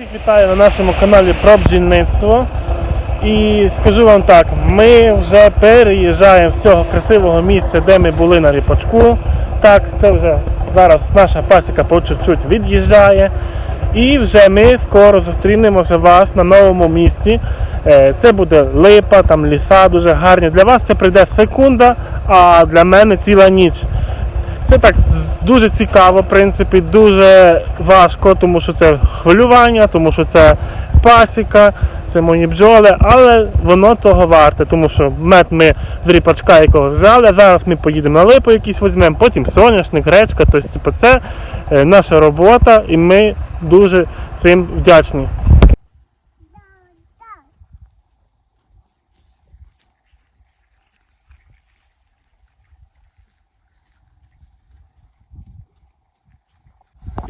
Всіх вітаю на нашому каналі про бджільництво. І скажу вам так, ми вже переїжджаємо з цього красивого місця, де ми були на ріпачку. Так, це вже зараз наша пасіка по чуть-чуть від'їжджає. І вже ми скоро зустрінемо вже вас на новому місці. Е, Це буде липа, там ліса дуже гарні. Для вас це прийде секунда, а для мене ціла ніч. Це так дуже цікаво, в принципі, дуже важко, тому що це хвилювання, тому що це пасіка, це мої бджоли, але воно того варте, тому що мед ми з ріпачка якого взяли, зараз ми поїдемо на липу якийсь візьмемо, потім соняшник, гречка, тобто це е, наша робота і ми дуже цим вдячні.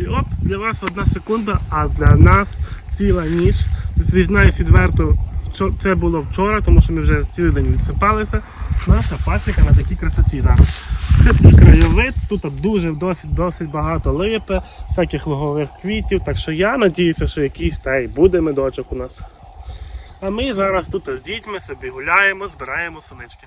І оп, для вас одна секунда, а для нас ціла ніч. Зізнаюсь відверто, це було вчора, тому що ми вже цілий день відсипалися. Наша пасіка на такій красоті зараз. Це такий краєвид, тут дуже досить, досить багато липи, всяких лугових квітів. Так що я надіюся, що якийсь та й буде медочок у нас. А ми зараз тут з дітьми собі гуляємо, збираємо сонечки.